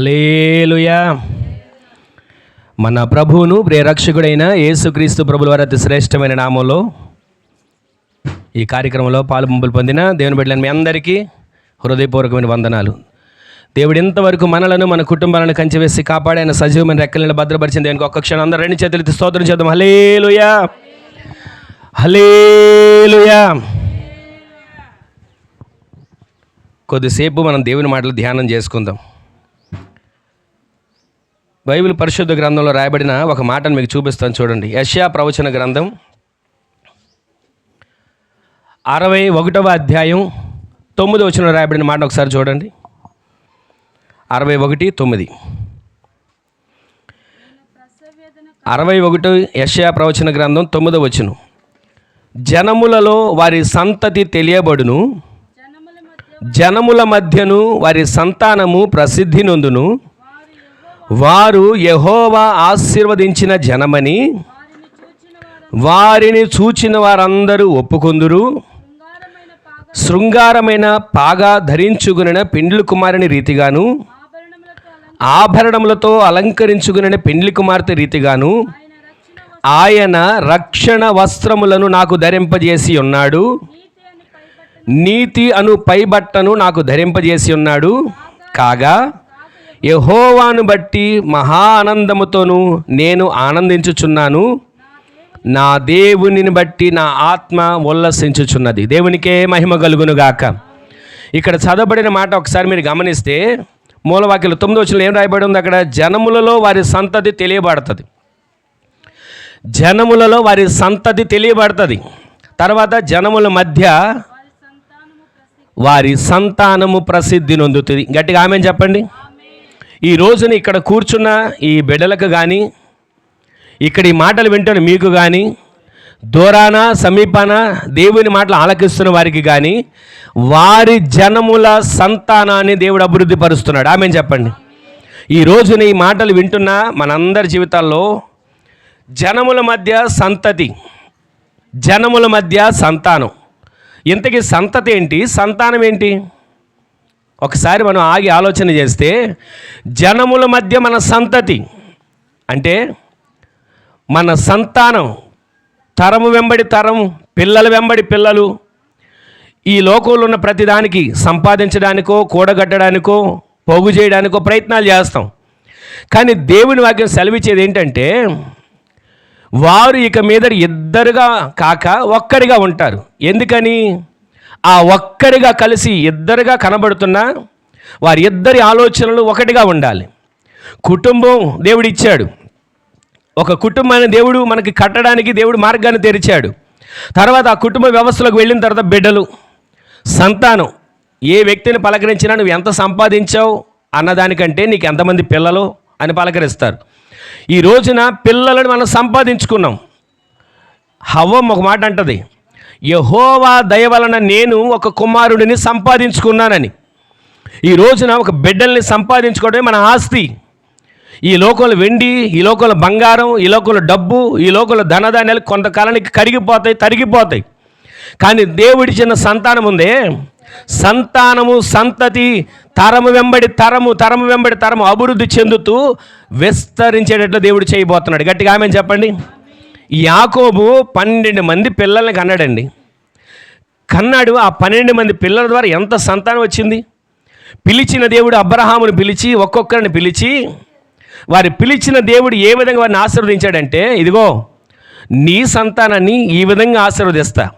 Hallelujah మన ప్రభువును ప్రియరక్షకుడైన యేసుక్రీస్తు ప్రభుల వారి అతి శ్రేష్టమైన నామంలో ఈ కార్యక్రమంలో పాలు పొందిన దేవుని బిడ్డలను మీ అందరికీ హృదయపూర్వకమైన వందనాలు. దేవుడు ఇంతవరకు మనలను మన కుటుంబాలను కంచివేసి కాపాడైన సజీవమైన రెక్కలను భద్రపరిచిన దేవునికి ఒక్క క్షణం అందరూ రెండు చేతులెత్తి స్తోత్రం చేద్దాం. హలేలుయా హలేలుయా కొద్దిసేపు మనం దేవుని మాటలు ధ్యానం చేసుకుందాం. బైబిల్ పరిశుద్ధ గ్రంథంలో రాయబడిన ఒక మాటను మీకు చూపిస్తాను చూడండి. యష్యా ప్రవచన గ్రంథం అరవై ఒకటవ అధ్యాయం తొమ్మిది వచ్చిన రాయబడిన మాట ఒకసారి చూడండి. అరవై ఒకటి తొమ్మిది. అరవై ఒకటి యష్యా ప్రవచన గ్రంథం తొమ్మిదో వచ్చును జనములలో వారి సంతతి తెలియబడును జనముల మధ్యను వారి సంతానము ప్రసిద్ధి నొందును వారు యహోవా ఆశీర్వదించిన జనమని వారిని చూచిన వారందరూ ఒప్పుకొందురు. శృంగారమైన పాగా ధరించుకునిన పెండ్లి కుమారుని రీతిగాను ఆభరణములతో అలంకరించుకునిన పెండ్లి కుమార్తె రీతిగాను ఆయన రక్షణ వస్త్రములను నాకు ధరింపజేసి ఉన్నాడు. నీతి అను పైబట్టను నాకు ధరింపజేసి ఉన్నాడు. కాగా యహోవాను బట్టి మహా ఆనందముతోను నేను ఆనందించుచున్నాను. నా దేవునిని బట్టి నా ఆత్మ ఉల్లసించుచున్నది. దేవునికే మహిమ కలుగును గాక. ఇక్కడ చదవబడిన మాట ఒకసారి మీరు గమనిస్తే మూలవాక్యలు తొమ్మిది వచ్చిన ఏం రాయబడి ఉంది అక్కడ? జనములలో వారి సంతతి తెలియబడుతుంది. జనములలో వారి సంతతి తెలియబడుతుంది. తర్వాత జనముల మధ్య వారి సంతానము ప్రసిద్ధి నొందుతుంది. గట్టిగా ఆమె చెప్పండి. ఈ రోజున ఇక్కడ కూర్చున్న ఈ బిడ్డలకు కానీ ఇక్కడ ఈ మాటలు వింటున్న మీకు కానీ దూరాన సమీపాన దేవుని మాటలు ఆలకిస్తున్న వారికి కానీ వారి జనముల సంతానాన్ని దేవుడు అభివృద్ధి పరుస్తున్నాడు ఆమె చెప్పండి. ఈ రోజున ఈ మాటలు వింటున్న మనందరి జీవితాల్లో జనముల మధ్య సంతతి జనముల మధ్య సంతానం. ఇంతకీ సంతతి ఏంటి? సంతానం ఏంటి? ఒకసారి మనం ఆగి ఆలోచన చేస్తే జనముల మధ్య మన సంతతి అంటే మన సంతానం తరము వెంబడి తరం పిల్లల వెంబడి పిల్లలు ఈ లోకంలో ఉన్న ప్రతిదానికి సంపాదించడానికో కూడగట్టడానికో పోగు చేయడానికో ప్రయత్నాలు చేస్తాం. కానీ దేవుని వాక్యం సెలవిచ్చేది ఏంటంటే వారు ఇక మీద ఇద్దరుగా కాక ఒక్కడిగా ఉంటారు. ఎందుకని? ఆ ఒక్కడిగా కలిసి ఇద్దరుగా కనబడుతున్నా వారి ఇద్దరి ఆలోచనలు ఒకటిగా ఉండాలి. కుటుంబం దేవుడు ఇచ్చాడు ఒక కుటుంబాన్ని దేవుడు మనకి కట్టడానికి దేవుడు మార్గాన్ని తెరిచాడు. తర్వాత ఆ కుటుంబ వ్యవస్థలోకి వెళ్ళిన తర్వాత బిడ్డలు సంతానం. ఏ వ్యక్తిని పలకరించినా నువ్వు ఎంత సంపాదించావు అన్నదానికంటే నీకు ఎంతమంది పిల్లలు అని పలకరిస్తారు. ఈ రోజున పిల్లలను మనం సంపాదించుకున్నాం. హవ్వం ఒక మాట అంటది యహోవా దయ వలన నేను ఒక కుమారుడిని సంపాదించుకున్నానని. ఈ రోజున ఒక బిడ్డల్ని సంపాదించుకోవడమే మన ఆస్తి. ఈ లోకంలో వెండి ఈ లోకంలో బంగారం ఈ లోకంలో డబ్బు ఈ లోకంలో ధనధాన్యాలు కొంతకాలానికి కరిగిపోతాయి తరిగిపోతాయి. కానీ దేవుడిచ్చిన సంతానం ఉందే. సంతానము సంతతి తరము వెంబడి తరము తరము వెంబడి తరము అభివృద్ధి చెందుతూ విస్తరించేటట్లు దేవుడు చేయబోతున్నాడు. గట్టిగా ఆమె చెప్పండి. యాకోబు పన్నెండు మంది పిల్లల్ని కన్నాడండి. కన్నాడు ఆ పన్నెండు మంది పిల్లల ద్వారా ఎంత సంతానం వచ్చింది? పిలిచిన దేవుడు అబ్రహామును పిలిచి ఒక్కొక్కరిని పిలిచి వారి పిలిచిన దేవుడు ఏ విధంగా వారిని ఆశీర్వదించాడంటే ఇదిగో నీ సంతానాన్ని ఈ విధంగా ఆశీర్వదిస్తా.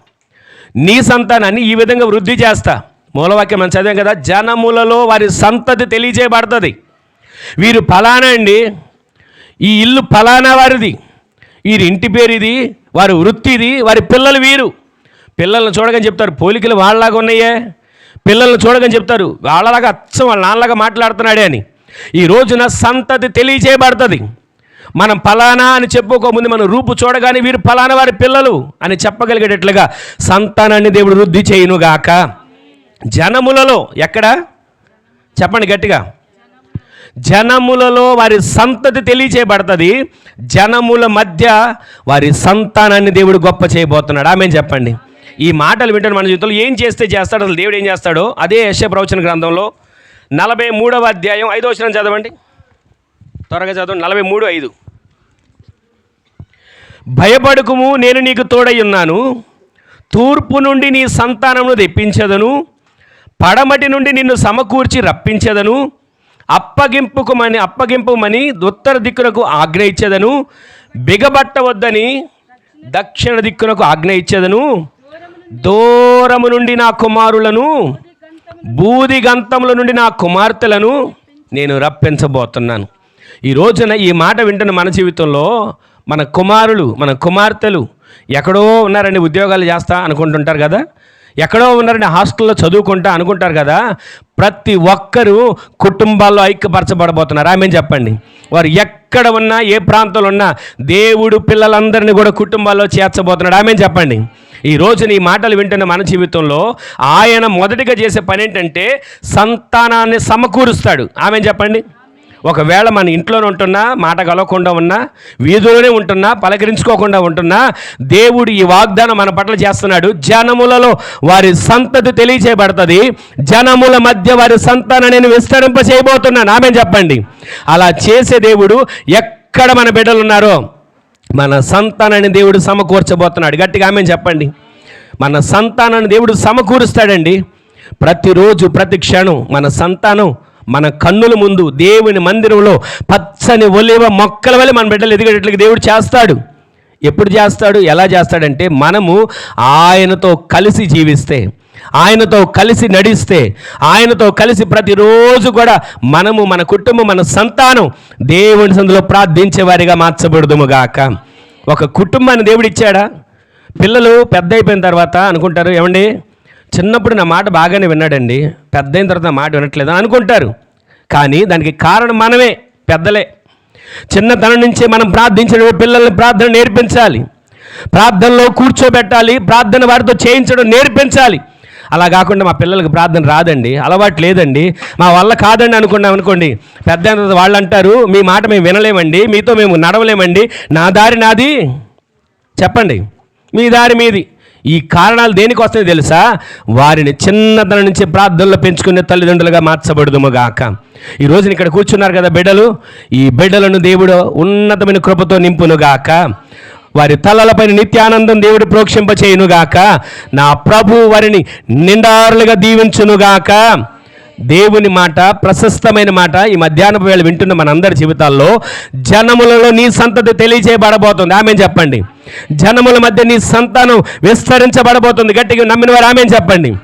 నీ సంతానాన్ని ఈ విధంగా వృద్ధి చేస్తా. మూలవాక్యం మనం చదివాం కదా జనములలో వారి సంతతి తెలియజేయబడుతుంది. వీరు ఫలానా అండి? ఈ ఇల్లు ఫలానా వారిది? వీరి ఇంటి పేరు ఇది వారి వృత్తి ఇది వారి పిల్లలు వీరు. పిల్లల్ని చూడగానే చెప్తారు పోలికలు వాళ్ళలాగా ఉన్నాయే. పిల్లల్ని చూడగానే చెప్తారు వాళ్ళలాగా అచ్చం వాళ్ళ నాన్నలాగా మాట్లాడుతున్నాడే అని. ఈ రోజున సంతతి తెలియజేయబడుతుంది మనం ఫలానా అని చెప్పుకోముందు మనం రూపు చూడగానే వీరు ఫలానా వారి పిల్లలు అని చెప్పగలిగేటట్లుగా సంతానాన్ని దేవుడు వృద్ధి చేయునుగాక. జనములలో ఎక్కడ? చెప్పండి గట్టిగా. జనములలో వారి సంతతి తెలియచేయబడుతుంది. జనముల మధ్య వారి సంతానాన్ని దేవుడు గొప్ప చేయబోతున్నాడు. ఆమె చెప్పండి. ఈ మాటలు వింటాను మన జీవితంలో ఏం చేస్తే చేస్తాడు? అసలు దేవుడు ఏం చేస్తాడో? అదే యశ ప్రవచన గ్రంథంలో నలభై మూడవ అధ్యాయం ఐదో వచ్చిన చదవండి. త్వరగా చదవండి నలభై మూడు ఐదు. భయపడుకుము నేను నీకు తోడై ఉన్నాను. తూర్పు నుండి నీ సంతానమును తెప్పించదను. పడమటి నుండి నిన్ను సమకూర్చి రప్పించదను. అప్పగింపుకుమని అప్పగింపుమని ఉత్తర దిక్కునకు ఆజ్ఞ ఇచ్చేదను బిగబట్టవద్దని దక్షిణ దిక్కునకు ఆజ్ఞ ఇచ్చేదను దూరము నుండి నా కుమారులను బూది గంతముల నుండి నా కుమార్తెలను నేను రప్పించబోతున్నాను. ఈ రోజున ఈ మాట వింటున్న మన జీవితంలో మన కుమారులు మన కుమార్తెలు ఎక్కడో ఉన్నారండి ఉద్యోగాలు చేస్తా అనుకుంటుంటారు కదా? ఎక్కడో ఉన్నారని హాస్టల్లో చదువుకుంటా అనుకుంటారు కదా ప్రతి ఒక్కరూ కుటుంబాల్లో ఐక్యపరచబడబోతున్నారు. ఆమె చెప్పండి? వారు ఎక్కడ ఉన్నా ఏ ప్రాంతంలో ఉన్నా దేవుడు పిల్లలందరినీ కూడా కుటుంబాల్లో చేర్చబోతున్నాడు. ఆమె చెప్పండి? ఈ రోజున ఈ మాటలు వింటున్న మన జీవితంలో ఆయన మొదటిగా చేసే పని ఏంటంటే సంతానాన్ని సమకూరుస్తాడు. ఆమె చెప్పండి? ఒకవేళ మన ఇంట్లోనే ఉంటున్నా మాట కలవకుండా ఉన్నా వీధులోనే ఉంటున్నా పలకరించుకోకుండా ఉంటున్నా దేవుడు ఈ వాగ్దానం మన పట్ల చేస్తున్నాడు. జనములలో వారి సంతతి తెలియచేయబడుతుంది. జనముల మధ్య వారి సంతానం నేను విస్తరింప చేయబోతున్నాను. ఆమె చెప్పండి. అలా చేసే దేవుడు ఎక్కడ మన బిడ్డలు ఉన్నారో మన సంతానాన్ని దేవుడు సమకూర్చబోతున్నాడు. గట్టిగా ఆమె చెప్పండి. మన సంతానాన్ని దేవుడు సమకూరుస్తాడండి. ప్రతిరోజు ప్రతి క్షణం మన సంతానం మన కన్నుల ముందు దేవుని మందిరంలో పచ్చని ఒలివ మొక్కల వల్ల మన బిడ్డలు ఎదిగేటట్లుగా దేవుడు చేస్తాడు. ఎప్పుడు చేస్తాడు? ఎలా చేస్తాడంటే మనము ఆయనతో కలిసి జీవిస్తే ఆయనతో కలిసి నడిస్తే ఆయనతో కలిసి ప్రతిరోజు కూడా మనము మన కుటుంబం మన సంతానం దేవుని సందులో ప్రార్థించే వారిగా మార్చబడుదుముగాక ఒక కుటుంబాన్ని దేవుడిచ్చాడా పిల్లలు పెద్ద అయిపోయిన తర్వాత అనుకుంటారు ఏమండి? చిన్నప్పుడు నా మాట బాగానే విన్నాడండి. పెద్ద అయిన తర్వాత నా మాట వినట్లేదు అని అనుకుంటారు. కానీ దానికి కారణం మనమే పెద్దలే. చిన్నతనం నుంచే మనం ప్రార్థించడం పిల్లల్ని ప్రార్థన నేర్పించాలి. ప్రార్థనలో కూర్చోబెట్టాలి ప్రార్థన వారితో చేయించడం నేర్పించాలి. అలా కాకుండా మా పిల్లలకు ప్రార్థన రాదండి అలవాటు లేదండి. మా వల్ల కాదండి అనుకున్నాం అనుకోండి. పెద్ద తర్వాత వాళ్ళు అంటారు మీ మాట మేము వినలేమండి మీతో మేము నడవలేమండి. నా దారి నాది. చెప్పండి. మీ దారి మీది. ఈ కారణాలు దేనికి వస్తాయో తెలుసా? వారిని చిన్నతనం నుంచి ప్రార్థనలు పెంచుకునే తల్లిదండ్రులుగా మార్చబడుదుముగాక. ఈ రోజున ఇక్కడ కూర్చున్నారు కదా బిడ్డలు. ఈ బిడ్డలను దేవుడు ఉన్నతమైన కృపతో నింపునుగాక. వారి తలలపైన నిత్యానందం దేవుడు ప్రోక్షింపచేయునుగాక. నా ప్రభు వారిని నిండారులుగా దీవించునుగాక. దేవుని మాట ప్రశస్తమైన మాట ఈ మధ్యాహ్నపు వేళ వింటున్న మనందరి జీవితాల్లో జనములలో నీ సంతతి తెలియజేయబడబోతుంది ఆమె చెప్పండి? జనముల మధ్య నీ సంతానం విస్తరించబడబోతుంది. గట్టిగా నమ్మిన వారు ఆమె చెప్పండి?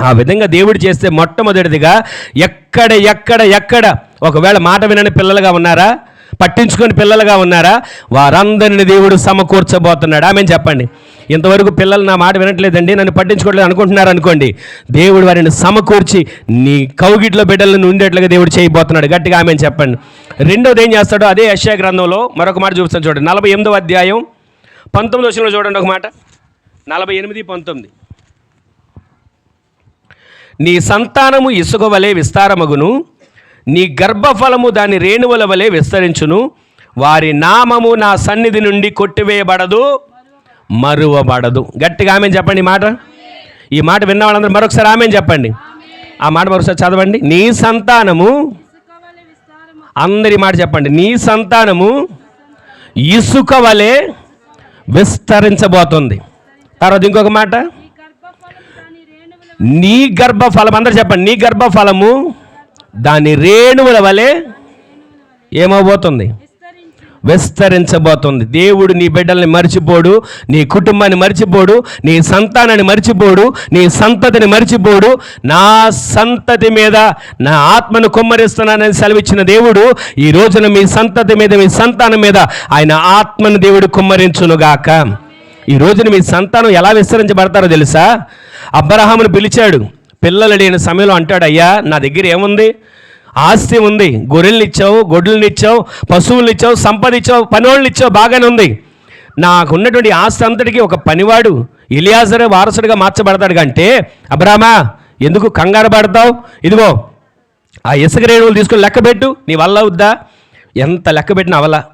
ఆ విధంగా దేవుడు చేస్తే మొట్టమొదటిదిగా ఎక్కడ ఎక్కడ ఎక్కడ? ఒకవేళ మాట వినని పిల్లలుగా ఉన్నారా? పట్టించుకొని పిల్లలుగా ఉన్నారా? వారందరిని దేవుడు సమకూర్చబోతున్నాడు. ఆమె చెప్పండి? ఇంతవరకు పిల్లలు నా మాట వినట్లేదండి నన్ను పట్టించుకోవట్లేదు అనుకుంటున్నారు అనుకోండి. దేవుడు వారిని సమకూర్చి నీ కౌగిట్లో బిడ్డలను ఉండేట్లుగా దేవుడు చేయబోతున్నాడు. గట్టిగా ఆమె చెప్పండి. రెండోది ఏం చేస్తాడో అదే యశ్యా గ్రంథంలో మరొక మాట చూపిస్తాను చూడండి. నలభై ఎనిమిదో అధ్యాయం పంతొమ్మిది వచ్చిన చూడండి ఒక మాట. నలభై ఎనిమిది పంతొమ్మిది. నీ సంతానము ఇసుక వలె విస్తారమగును నీ గర్భఫలము దాని రేణువుల వలె విస్తరించును వారి నామము నా సన్నిధి నుండి కొట్టివేయబడదు. మరువబడదు. గట్టిగా ఆమె చెప్పండి ఈ మాట? ఈ మాట విన్న వాళ్ళందరూ మరొకసారి ఆమె చెప్పండి. ఆ మాట మరొకసారి చదవండి. నీ సంతానము అందరి మాట చెప్పండి. నీ సంతానము ఇసుక వలె విస్తరించబోతుంది. తర్వాత ఇంకొక మాట? నీ గర్భఫలం అందరు చెప్పండి. నీ గర్భఫలము దాని రేణువుల వలె ఏమవబోతుంది? విస్తరించబోతుంది. దేవుడు నీ బిడ్డల్ని మర్చిపోడు నీ కుటుంబాన్ని మర్చిపోడు నీ సంతానాన్ని మర్చిపోడు నీ సంతతిని మర్చిపోడు. నా సంతతి మీద నా ఆత్మను కుమ్మరిస్తున్నానని సెలవిచ్చిన దేవుడు ఈ రోజున మీ సంతతి మీద మీ సంతానం మీద ఆయన ఆత్మను దేవుడు కుమ్మరించునుగాక. ఈ రోజున మీ సంతానం ఎలా విస్తరించబడతారో తెలుసా? అబ్రహామును పిలిచాడు పిల్లలు లేని సమయంలో అంటాడు అయ్యా నా దగ్గర ఏముంది? ఆస్తి ఉంది. గొర్రెల్ని ఇచ్చావు గొడ్లను ఇచ్చావు ఇచ్చావు సంపద ఇచ్చావు పనివాళ్ళని ఇచ్చావు బాగానే ఉంది. నాకు ఉన్నటువంటి ఆస్తి అంతటికి ఒక పనివాడు ఇలియాజరే వారసుడిగా మార్చబడతాడు అంటే అబ్రామా ఎందుకు కంగారు పడతావు? ఇదిగో ఆ ఇసుక రేణువులు తీసుకొని లెక్కబెట్టు నీ వల్ల వద్దా? ఎంత లెక్క పెట్టినా అవలా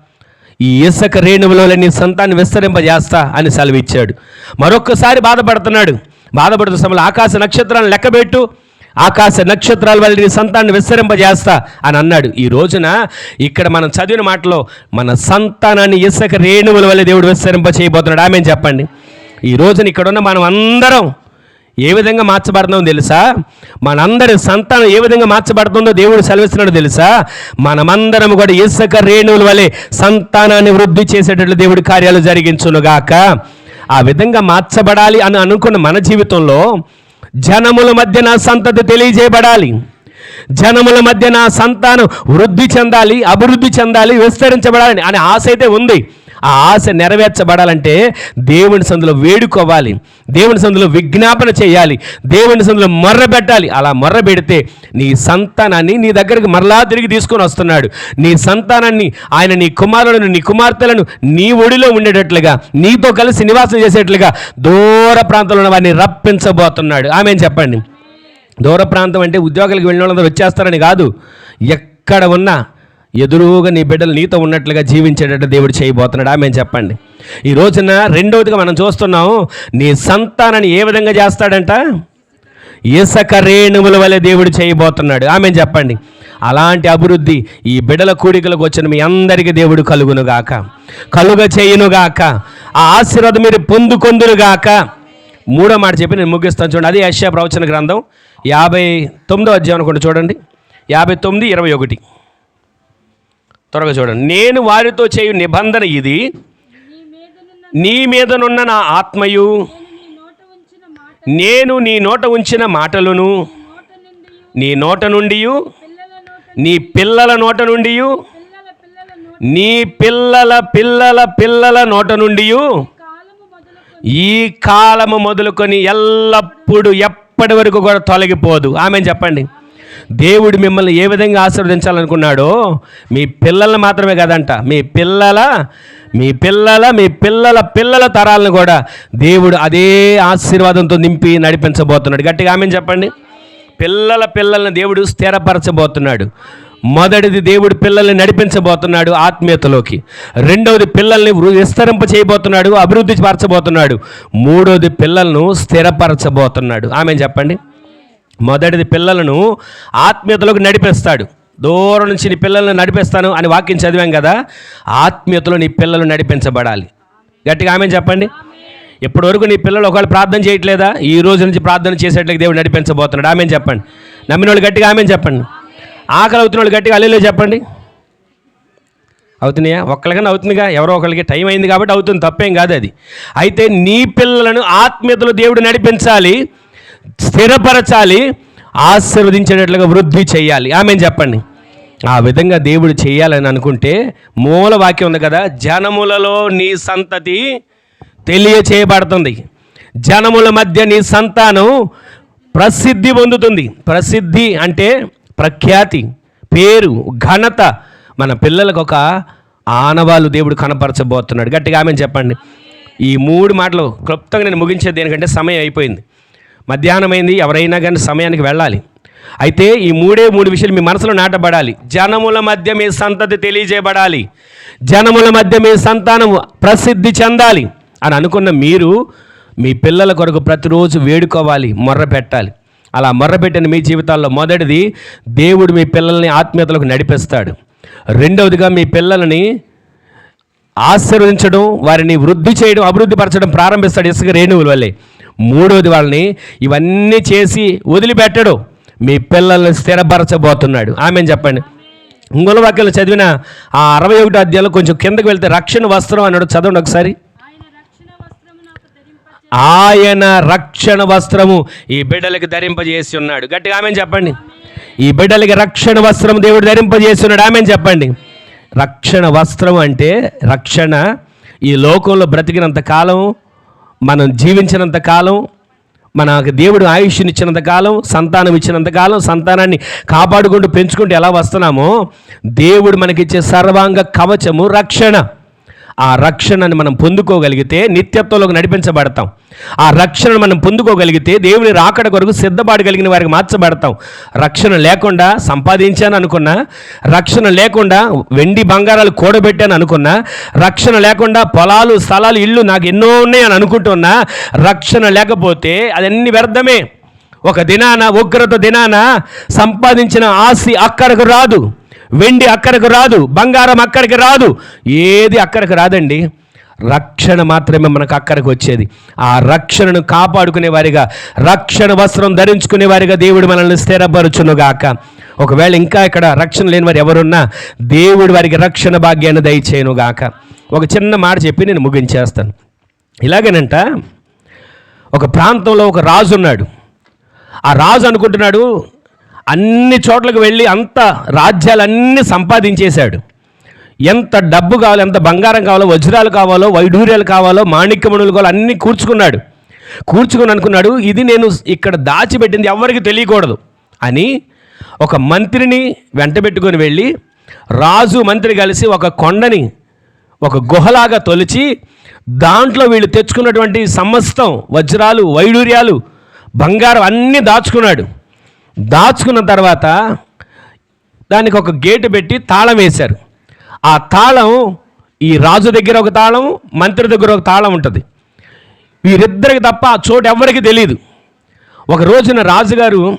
ఈ ఇసుక రేణువులో నీ సంతాన్ని విస్తరింపజేస్తా అని సెలవిచ్చాడు. మరొక్కసారి బాధపడుతున్నాడు. బాధపడుతున్న సమయంలో ఆకాశ నక్షత్రాలను లెక్కబెట్టు ఆకాశ నక్షత్రాల వల్ల నీ సంతాన్ని విస్తరింపజేస్తా అని అన్నాడు. ఈ రోజున ఇక్కడ మనం చదివిన మాటలో మన సంతానాన్ని ఇసుక రేణువుల వల్ల దేవుడు విస్తరింప చేయబోతున్నాడు. ఆమె చెప్పండి? ఈ రోజున ఇక్కడున్న మనం అందరం ఏ విధంగా మార్చబడుతుందో తెలుసా? మనందరి సంతానం ఏ విధంగా మార్చబడుతుందో దేవుడు సెలవిస్తున్నాడు తెలుసా? మనమందరం కూడా ఇసుక రేణువుల వలె సంతానాన్ని వృద్ధి చేసేటట్లు దేవుడి కార్యాలు జరిగించునుగాక. ఆ విధంగా మార్చబడాలి అని అనుకున్న మన జీవితంలో జనముల మధ్య నా సంతతి తెలియజేయబడాలి. జనముల మధ్య నా సంతానం వృద్ధి చెందాలి అభివృద్ధి చెందాలి విస్తరించబడాలి అనే ఆశ అయితే ఉంది. ఆ ఆశ నెరవేర్చబడాలంటే దేవుని సందులో వేడుకోవాలి. దేవుని సందులో విజ్ఞాపన చేయాలి. దేవుని సందులో మొర్ర పెట్టాలి. అలా మొర్ర పెడితే నీ సంతానాన్ని నీ దగ్గరికి మరలా తిరిగి తీసుకొని వస్తున్నాడు. నీ సంతానాన్ని ఆయన నీ కుమారులను నీ కుమార్తెలను నీ ఒడిలో ఉండేటట్లుగా నీతో కలిసి నివాసం చేసేట్లుగా దూర ప్రాంతంలో ఉన్న వారిని రప్పించబోతున్నాడు. ఆమె చెప్పండి? దూర ప్రాంతం అంటే ఉద్యోగాలకు వెళ్ళిన వాళ్ళందరూ వచ్చేస్తారని కాదు. ఎక్కడ ఉన్నా ఎదురుగా నీ బిడ్డలు నీతో ఉన్నట్లుగా జీవించేటట్టు దేవుడు చేయబోతున్నాడు. ఆమె చెప్పండి. ఈ రోజున రెండవదిగా మనం చూస్తున్నాం నీ సంతానాన్ని ఏ విధంగా చేస్తాడంట? ఇసక రేణువుల వలె దేవుడు చేయబోతున్నాడు. ఆమె చెప్పండి. అలాంటి అభివృద్ధి ఈ బిడల కూడికలకు వచ్చిన మీ అందరికీ దేవుడు కలుగునుగాక. కలుగ చేయునుగాక. ఆ ఆశీర్వాదం మీరు పొందుకొందురుగాక. మూడో మాట చెప్పి నేను ముగిస్తాను. చూడండి అది యశ్యా ప్రవచన గ్రంథం యాభై తొమ్మిదో అధ్యాయం అనుకోండి చూడండి. యాభై తొమ్మిది ఇరవై ఒకటి. త్వరగా చూడండి. నేను వారితో చేయు నిబంధన ఇది. నీ మీదనున్న నా ఆత్మయు. నేను నీ నోట ఉంచిన మాటలను. నీ నోట నుండి నీ పిల్లల నోట నుండి నీ పిల్లల పిల్లల పిల్లల నోట నుండి ఈ కాలము మొదలుకొని ఎల్లప్పుడూ ఎప్పటి వరకు కూడా తొలగిపోదు. ఆమె చెప్పండి. దేవుడు మిమ్మల్ని ఏ విధంగా ఆశీర్వదించాలనుకున్నాడో మీ పిల్లల్ని మాత్రమే కదంట మీ పిల్లల మీ పిల్లల మీ పిల్లల పిల్లల తరాలను కూడా దేవుడు అదే ఆశీర్వాదంతో నింపి నడిపించబోతున్నాడు. గట్టిగా ఆమె చెప్పండి. పిల్లల పిల్లల్ని దేవుడు స్థిరపరచబోతున్నాడు. మొదటిది దేవుడు పిల్లల్ని నడిపించబోతున్నాడు ఆత్మీయతలోకి. రెండవది పిల్లల్ని విస్తరింప చేయబోతున్నాడు అభివృద్ధి పరచబోతున్నాడు. మూడవది పిల్లలను స్థిరపరచబోతున్నాడు. ఆమె చెప్పండి. మొదటిది పిల్లలను ఆత్మీయతలోకి నడిపిస్తాడు. దూరం నుంచి నీ పిల్లలను నడిపిస్తాను అని వాక్యం చదివాం కదా ఆత్మీయతలో నీ పిల్లలు నడిపించబడాలి. గట్టిగా ఆమె చెప్పండి. ఇప్పటివరకు నీ పిల్లలు ఒకవేళ ప్రార్థన చేయట్లేదా? ఈ రోజు నుంచి ప్రార్థన చేసేట్లకి దేవుడు నడిపించబోతున్నాడు. ఆమె చెప్పండి. నమ్మిన వాళ్ళు గట్టిగా ఆమె చెప్పండి. ఆకలి అవుతున్న వాళ్ళు గట్టిగా అల్లెలో చెప్పండి. అవుతున్నాయా? ఒక్కరికైనా అవుతుందిగా. ఎవరో ఒకరికి టైం అయింది కాబట్టి అవుతుంది. తప్పేం కాదు అది. అయితే నీ పిల్లలను ఆత్మీయతలో దేవుడు నడిపించాలి. స్థిరపరచాలి ఆశీర్వదించేటట్లుగా వృద్ధి చేయాలి. ఆమె చెప్పండి? ఆ విధంగా దేవుడు చేయాలని అనుకుంటే మూల వాక్యం ఉంది కదా జనములలో నీ సంతతి తెలియచేయబడుతుంది. జనముల మధ్య నీ సంతానం ప్రసిద్ధి పొందుతుంది. ప్రసిద్ధి అంటే ప్రఖ్యాతి పేరు ఘనత. మన పిల్లలకు ఒక ఆనవాళ్ళు దేవుడు కనపరచబోతున్నాడు. గట్టిగా ఆమె చెప్పండి? ఈ మూడు మాటలు క్లుప్తంగా నేను ముగించేది దేనికంటే సమయం అయిపోయింది. మధ్యాహ్నం ఎవరైనా కానీ సమయానికి వెళ్ళాలి. అయితే ఈ మూడే మూడు విషయాలు మీ మనసులో నాటబడాలి. జనముల మధ్య మీ సంతతి తెలియజేయబడాలి. జనముల మధ్య మీ సంతానం ప్రసిద్ధి చెందాలి అని అనుకున్న మీరు మీ పిల్లల కొరకు ప్రతిరోజు వేడుకోవాలి మొర్ర పెట్టాలి. అలా మొర్ర పెట్టిన మీ జీవితాల్లో మొదటిది దేవుడు మీ పిల్లల్ని ఆత్మీయతలకు నడిపిస్తాడు. రెండవదిగా మీ పిల్లలని ఆశీర్వదించడం వారిని వృద్ధి చేయడం అభివృద్ధి పరచడం ప్రారంభిస్తాడు ఇసుక రేణువుల వల్లే మూడవది వాళ్ళని ఇవన్నీ చేసి వదిలిపెట్టడు. మీ పిల్లల్ని స్థిరపరచబోతున్నాడు. ఆమె చెప్పండి? ఇంకొక వాక్యాలు చదివిన ఆ అరవై ఒకటో అధ్యాయంలో కొంచెం కిందకు వెళ్తే రక్షణ వస్త్రం అన్నాడు. చదవండి ఒకసారి. ఆయన రక్షణ వస్త్రము ఈ బిడ్డలకి ధరింపజేసి ఉన్నాడు. గట్టిగా ఆమె చెప్పండి? ఈ బిడ్డలకి రక్షణ వస్త్రం దేవుడు ధరింపజేసి ఉన్నాడు. ఆమె చెప్పండి? రక్షణ వస్త్రం అంటే రక్షణ ఈ లోకంలో బ్రతికినంత కాలం మనం జీవించినంత కాలం మనకు దేవుడు ఆయుష్నిచ్చినంత కాలం సంతానం ఇచ్చినంత కాలం సంతానాన్ని కాపాడుకుంటూ పెంచుకుంటూ ఎలా వస్తున్నామో దేవుడు మనకిచ్చే సర్వాంగ కవచము రక్షణ. ఆ రక్షణను మనం పొందుకోగలిగితే నిత్యత్వంలోకి నడిపించబడతాం. ఆ రక్షణను మనం పొందుకోగలిగితే దేవుని రాకడ కొరకు సిద్ధపడగలిగిన వారికి మార్చబడతాం. రక్షణ లేకుండా సంపాదించాను అనుకున్నా రక్షణ లేకుండా వెండి బంగారాలు కూడబెట్టాను అనుకున్నా రక్షణ లేకుండా పొలాలు స్థలాలు ఇల్లు నాకు ఎన్నో ఉన్నాయి అని అనుకుంటున్నా రక్షణ లేకపోతే అదన్నీ వ్యర్థమే. ఒక దినాన ఉగ్రత దినాన సంపాదించిన ఆస్తి అక్కడకు రాదు. వెండి అక్కడికి రాదు బంగారం అక్కడికి రాదు. ఏది అక్కడికి రాదండి? రక్షణ మాత్రమే మనకు అక్కడికి వచ్చేది. ఆ రక్షణను కాపాడుకునే వారిగా రక్షణ వస్త్రం ధరించుకునే వారిగా దేవుడు మనల్ని స్థిరపరచునుగాక. ఒకవేళ ఇంకా ఇక్కడ రక్షణ లేని వారు ఎవరున్నా దేవుడు వారికి రక్షణ భాగ్యాన్ని దయచేయనుగాక. ఒక చిన్న మాట చెప్పి నేను ముగించేస్తాను. ఇలాగేనంట ఒక ప్రాంతంలో ఒక రాజు ఉన్నాడు. ఆ రాజు అనుకుంటున్నాడు అన్ని చోట్లకు వెళ్ళి అంత రాజ్యాలన్నీ సంపాదించేశాడు. ఎంత డబ్బు కావాలో ఎంత బంగారం కావాలో వజ్రాలు కావాలో వైఢూర్యాలు కావాలో మాణిక్యమణులు కావాలో అన్నీ కూర్చుకున్నాడు. కూర్చుకుని అనుకున్నాడు ఇది నేను ఇక్కడ దాచిపెట్టింది ఎవరికి తెలియకూడదు అని ఒక మంత్రిని వెంటబెట్టుకొని వెళ్ళి రాజు మంత్రి కలిసి ఒక కొండని ఒక గుహలాగా తొలిచి దాంట్లో వీళ్ళు తెచ్చుకున్నటువంటి సమస్తం వజ్రాలు వైడూర్యాలు బంగారం అన్నీ దాచుకున్నాడు. దాచుకున్న తర్వాత దానికి ఒక గేటు పెట్టి తాళం వేశారు. ఆ తాళం ఈ రాజు దగ్గర ఒక తాళం మంత్రి దగ్గర ఒక తాళం ఉంటుంది. వీరిద్దరికి తప్ప ఆ చోటు ఎవరికి తెలియదు ఒక రోజున రాజుగారు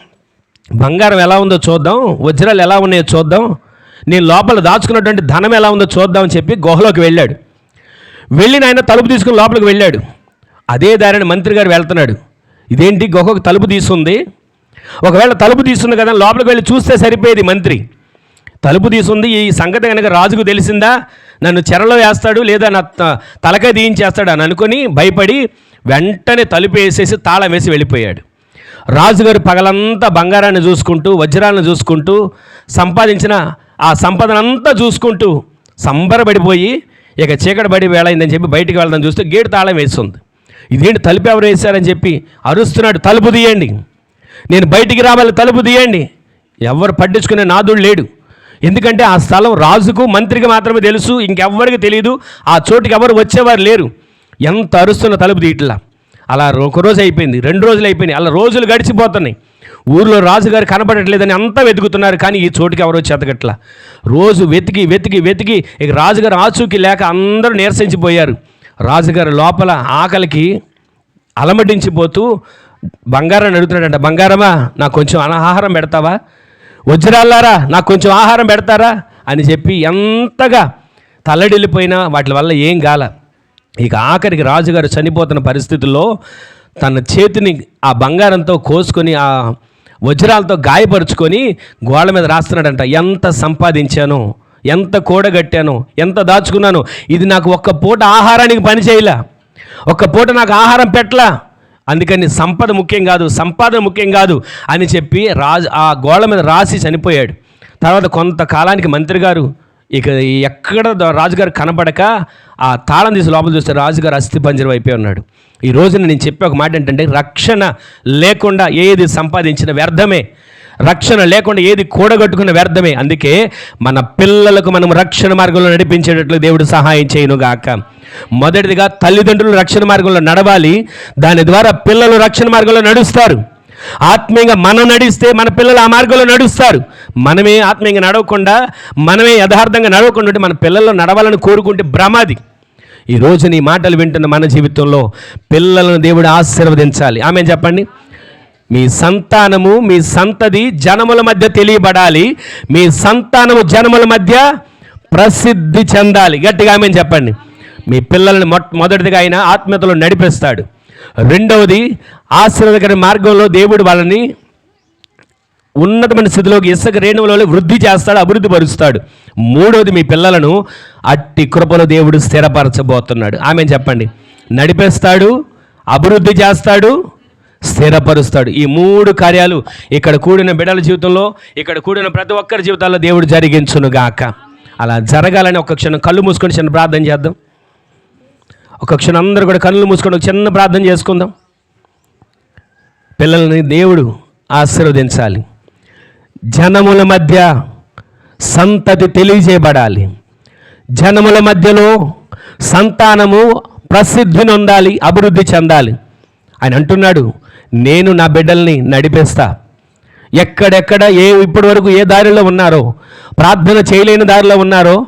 బంగారం ఎలా ఉందో చూద్దాం వజ్రాలు ఎలా ఉన్నాయో చూద్దాం నేను లోపల దాచుకున్నటువంటి ధనం ఎలా ఉందో చూద్దాం అని చెప్పి గుహలోకి వెళ్ళాడు. వెళ్ళిన ఆయన తలుపు తీసుకుని లోపలికి వెళ్ళాడు. అదే దారిని మంత్రి గారు వెళ్తున్నాడు. ఇదేంటి గుహకు తలుపు తీసుంది ఒకవేళ తలుపు తీస్తుంది కదా లోపలికి వెళ్ళి చూస్తే సరిపోయేది మంత్రి. తలుపు తీసుంది ఈ సంగతి కనుక రాజుకు తెలిసిందా? నన్ను చెరలో వేస్తాడు లేదా నా తలక దీయించేస్తాడు అని అనుకుని భయపడి వెంటనే తలుపు వేసేసి తాళం వేసి వెళ్ళిపోయాడు. రాజుగారు పగలంతా బంగారాన్ని చూసుకుంటూ వజ్రాలను చూసుకుంటూ సంపాదించిన ఆ సంపదనంతా చూసుకుంటూ సంబరపడిపోయి ఇక చీకటి పడి వేళైందని చెప్పి బయటికి వెళ్దాం చూస్తే గేటు తాళం వేస్తుంది. ఇదేంటి తలుపు ఎవరు వేశారని చెప్పి అరుస్తున్నాడు తలుపు తీయండి. నేను బయటికి రావాలి తలుపు తీయండి. ఎవరు పట్టించుకునే నాదుడు లేడు. ఎందుకంటే ఆ స్థలం రాజుకు మంత్రికి మాత్రమే తెలుసు ఇంకెవ్వరికి తెలియదు ఆ చోటుకి ఎవరు వచ్చేవారు లేరు. ఎంత అరుస్తున్న తలుపు తీయట్లా. అలా ఒక రోజు అయిపోయింది రెండు రోజులు అయిపోయినాయి. అలా రోజులు గడిచిపోతున్నాయి. ఊర్లో రాజుగారు కనపడట్లేదని అంతా వెతుకుతున్నారు కానీ ఈ చోటుకి ఎవరో చెతకట్లా రోజు వెతికి వెతికి వెతికి ఇక రాజుగారు ఆచూకీ లేక అందరూ నీరసించిపోయారు. రాజుగారు లోపల ఆకలికి అలమటించిపోతూ బంగారాన్ని అడుగుతున్నాడంట బంగారమా నాకు కొంచెం ఆహారం పెడతావా? వజ్రాలారా నాకు కొంచెం ఆహారం పెడతారా? అని చెప్పి ఎంతగా తల్లడిల్లిపోయినా వాటి వల్ల ఏం గాల ఇక ఆఖరికి రాజుగారు చనిపోతున్న పరిస్థితుల్లో తన చేతిని ఆ బంగారంతో కోసుకొని ఆ వజ్రాలతో గాయపరుచుకొని గోడ మీద రాస్తున్నాడంట ఎంత సంపాదించాను ఎంత కూడగట్టాను ఎంత దాచుకున్నాను ఇది నాకు ఒక్క పూట ఆహారానికి పని చేయలే ఒక్క పూట నాకు ఆహారం పెట్టలా అందుకని సంపద ముఖ్యం కాదు సంపాదన ముఖ్యం కాదు అని చెప్పి రాజు ఆ గోడ మీద రాసి చనిపోయాడు. తర్వాత కొంతకాలానికి మంత్రి గారు ఇక ఎక్కడ రాజుగారు కనపడక ఆ తాళం తీసి లోపల చూస్తే రాజుగారు అస్థిపంజరం అయిపోయి ఉన్నాడు. ఈ రోజున నేను చెప్పే ఒక మాట ఏంటంటే రక్షణ లేకుండా ఏది సంపాదించిన వ్యర్థమే. రక్షణ లేకుండా ఏది కూడగట్టుకున్న వ్యర్థమే. అందుకే మన పిల్లలకు మనం రక్షణ మార్గంలో నడిపించేటట్లు దేవుడు సహాయం చేయనుగాక మొదటిదిగా తల్లిదండ్రులు రక్షణ మార్గంలో నడవాలి. దాని ద్వారా పిల్లలు రక్షణ మార్గంలో నడుస్తారు. ఆత్మీయంగా మనం నడిస్తే మన పిల్లలు ఆ మార్గంలో నడుస్తారు. మనమే ఆత్మీయంగా నడవకుండా మనమే యథార్థంగా నడవకుండా ఉంటే మన పిల్లల్లో నడవాలని కోరుకుంటే భ్రమాది. ఈ రోజు నీ మాటలు వింటున్న మన జీవితంలో పిల్లలను దేవుడు ఆశీర్వదించాలి. ఆమె చెప్పండి. మీ సంతానము మీ సంతది జనముల మధ్య తెలియబడాలి. మీ సంతానము జనముల మధ్య ప్రసిద్ధి చెందాలి. గట్టిగా ఆమె చెప్పండి. మీ పిల్లల్ని మొట్ మొదటిదిగా ఆయన ఆత్మీయతలో నడిపిస్తాడు. రెండవది ఆశీర్వదకర మార్గంలో దేవుడు వాళ్ళని ఉన్నతమైన స్థితిలోకి ఇసుక రేణువులలో వృద్ధి చేస్తాడు అభివృద్ధి పరుస్తాడు. మూడవది మీ పిల్లలను అట్టి కృపలో దేవుడు స్థిరపరచబోతున్నాడు. ఆమె చెప్పండి. నడిపేస్తాడు అభివృద్ధి చేస్తాడు స్థిరపరుస్తాడు. ఈ మూడు కార్యాలు ఇక్కడ కూడిన బిడ్డల జీవితంలో ఇక్కడ కూడిన ప్రతి ఒక్కరి జీవితాల్లో దేవుడు జరిగించునుగాక. అలా జరగాలని ఒక క్షణం కళ్ళు మూసుకొని చిన్న ప్రార్థన చేద్దాం. ఒక క్షణం అందరూ కూడా కళ్ళు మూసుకొని ఒక చిన్న ప్రార్థన చేసుకుందాం. పిల్లల్ని దేవుడు ఆశీర్వదించాలి. జనముల మధ్య సంతతి తెలియజేయబడాలి. జనముల మధ్యలో సంతానము ప్రసిద్ధి నొందాలి అభివృద్ధి చెందాలి. ఆయన అంటున్నాడు నేను నా బిడ్డల్ని నడిపిస్తా. ఎక్కడెక్కడ ఏ ఇప్పటి వరకు ఏ దారిలో ఉన్నారో ప్రార్థన చేయలేని దారిలో ఉన్నారో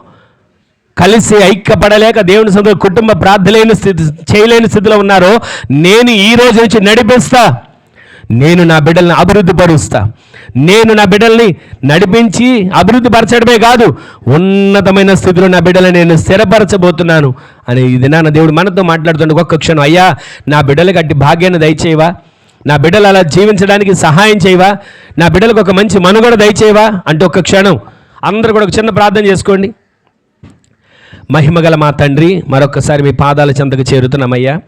కలిసి ఐక్యపడలేక దేవుని సొంత కుటుంబ ప్రార్థలేని స్థితి చేయలేని స్థితిలో ఉన్నారో నేను ఈ రోజు నుంచి నడిపిస్తా. నేను నా బిడ్డల్ని అభివృద్ధి పరుస్తా నేను నా బిడ్డల్ని నడిపించి అభివృద్ధి పరచడమే కాదు ఉన్నతమైన స్థితిలో నా బిడ్డలను నేను స్థిరపరచబోతున్నాను. అని ఇది నా దేవుడు మనతో మాట్లాడుతుండే ఒక్క క్షణం అయ్యా నా బిడ్డలకు అట్టి భాగ్యాన్ని దయచేయవా? నా బిడ్డలు అలా జీవించడానికి సహాయం చేయవా? నా బిడ్డలకు ఒక మంచి మనుగడ దయచేయవా? అంటే ఒక్క క్షణం. అందరూ కూడా ఒక చిన్న ప్రార్థన చేసుకోండి. మహిమగల మా తండ్రి మరొకసారి మీ పాదాల చెంతకు చేరుతున్నామయ్యా.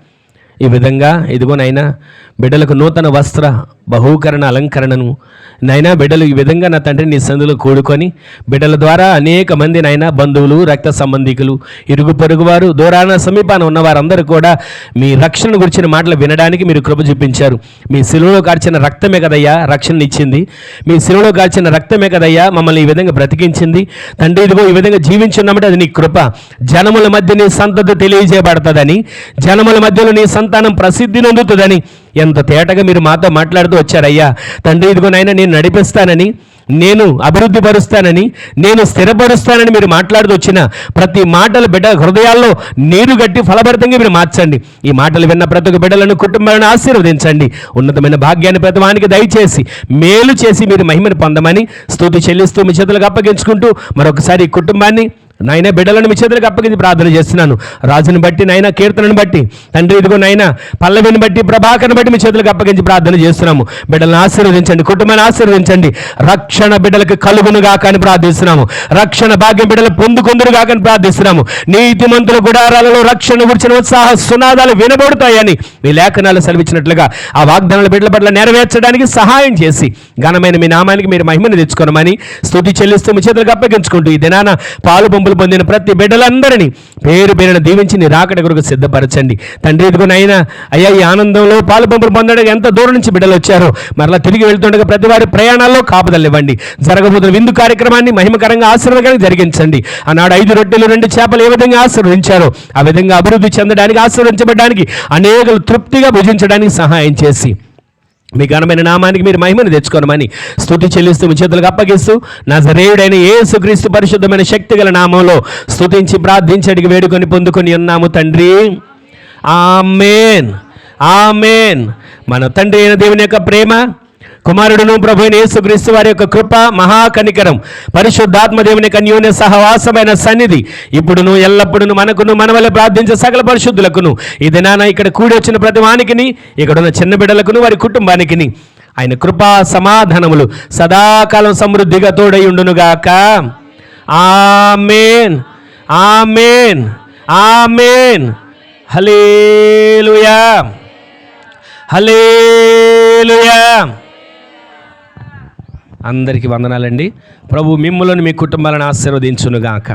ఈ విధంగా ఇదిగో నైనా బిడ్డలకు నూతన వస్త్ర బహూకరణ అలంకరణను. నైనా బిడ్డలు ఈ విధంగా నా తండ్రి నీ సందులో కూడుకొని బిడ్డల ద్వారా అనేక మంది నైనా బంధువులు రక్త సంబంధికులు ఇరుగు పొరుగువారు దూరాన సమీపాన ఉన్న వారందరూ కూడా మీ రక్షణ గురించిన మాటలు వినడానికి మీరు కృప చూపించారు. మీ శిలువలో కార్చిన రక్తమే కదయ్యా రక్షణ ఇచ్చింది. మీ శిలువలో కార్చిన రక్తమే కదయ్యా మమ్మల్ని ఈ విధంగా బ్రతికించింది. తండ్రి ఇదిగో ఈ విధంగా జీవించున్నామంటే అది నీ కృప. జనముల మధ్య నీ సంతతి తెలియజేయబడుతుందని జనముల మధ్యలో నీ సంతానం ప్రసిద్ధి నొందుతుందని ఎంత తేటగా మీరు మాతో మాట్లాడుతూ వచ్చారయ్యా? తండ్రి ఇదిగో నాయన నేను నడిపిస్తానని నేను అభివృద్ధి పరుస్తానని నేను స్థిరపరుస్తానని మీరు మాట్లాడుతూ వచ్చిన ప్రతి మాటలు బిడ్డ హృదయాల్లో నీరు గట్టి ఫలభరితంగా మీరు మార్చండి. ఈ మాటలు విన్న ప్రతి ఒక్క బిడ్డలను కుటుంబాలను ఆశీర్వదించండి. ఉన్నతమైన భాగ్యాన్ని ప్రతివానికి దయచేసి మేలు చేసి మీరు మహిమను పొందమని స్థుతి చెల్లిస్తూ మీ చేతులకు అప్పగించుకుంటూ మరొకసారి ఈ కుటుంబాన్ని నాయన బిడ్డలను మీ చేతులకు అప్పగించి ప్రార్థన చేస్తున్నాను. రాజుని బట్టి నాయన కీర్తనను బట్టి తండ్రి ఇదిగో నాయన పల్లవిని బట్టి ప్రభాకర్ని బట్టి మీ చేతులకు అప్పగించి ప్రార్థన చేస్తున్నాము. బిడ్డలను ఆశీర్వదించండి కుటుంబాన్ని ఆశీర్వదించండి. రక్షణ బిడ్డలకు కలుగును కాకని ప్రార్థిస్తున్నాము. రక్షణ భాగ్యం బిడ్డలు పొందుకుందురు కాకని ప్రార్థిస్తున్నాము. నీతిమంతుల గుడారాలలో రక్షణ గురించిన ఉత్సాహ సునాదాలు వినబడుతాయని మీ లేఖనాలు సెలవిచ్చినట్లుగా ఆ వాగ్దానాల బిడ్డల పట్ల నెరవేర్చడానికి సహాయం చేసి ఘనమైన మీ నామానికి మీరు మహిమను తెచ్చుకోనమని స్థుతి చెల్లిస్తూ మీ చేతులకు అప్పగించుకుంటూ ఈ దినాన పాలు పంపులు పొందిన ప్రతి బిడ్డలందరినీ పేరు పేరున దీవించి నీ రాకడ కొరకు సిద్ధపరచండి. తండ్రి ఇదిగోనైనా అయ్యా ఈ ఆనందంలో పాలు పంపులు పొందడానికి ఎంత దూరం నుంచి బిడ్డలు వచ్చారో మరలా తిరిగి వెళ్తుండగా ప్రతి వారి ప్రయాణాల్లో కాపుదలివ్వండి జరగబోతున్న విందు కార్యక్రమాన్ని మహిమకరంగా ఆశీర్వదకరంగా జరిగించండి. ఆనాడు ఐదు రొట్టెలు రెండు చేపలు ఏ విధంగా ఆశీర్వదించారో ఆ విధంగా అభివృద్ధి చెందడానికి ఆశీర్వదించబడడానికి అనేకలు తృప్తిగా భుజించడానికి సహాయం చేసి మీ ఘనమైన నామానికి మీరు మహిమను తెచ్చుకోనమని స్థుతి చెల్లిస్తూ మీ చేతులకు అప్పగిస్తూ నా జరేయుడైన యేసుక్రీస్తు పరిశుద్ధమైన శక్తి గల నామంలో స్థుతించి ప్రార్థించి అడిగి వేడుకొని పొందుకొని ఉన్నాము తండ్రి. ఆమెన్. ఆమెన్. మన తండ్రి అయిన దేవుని యొక్క ప్రేమ కుమారుడును ప్రభు యేసుక్రీస్తు వారి యొక్క కృప మహాకనికరం. పరిశుద్ధాత్మదేవుని కన్యోన్య సహవాసమైన సన్నిధి. ఇప్పుడును ఎల్లప్పుడును మనకును మన వల్ల ప్రార్థించే సకల పరిశుద్ధులకును. ఈ దినాన ఇక్కడ కూడి వచ్చిన ప్రతి వానికిని ఇక్కడ ఉన్న చిన్న బిడ్డలకును వారి కుటుంబానికిని. ఆయన కృపా సమాధానములు సదాకాలం సమృద్ధిగా తోడై ఉండునుగాక. Amen. Amen. Amen. Hallelujah hallelujah అందరికీ వందనాలండి. ప్రభు మిమ్మల్ని మీ కుటుంబాలను ఆశీర్వదించునుగాక.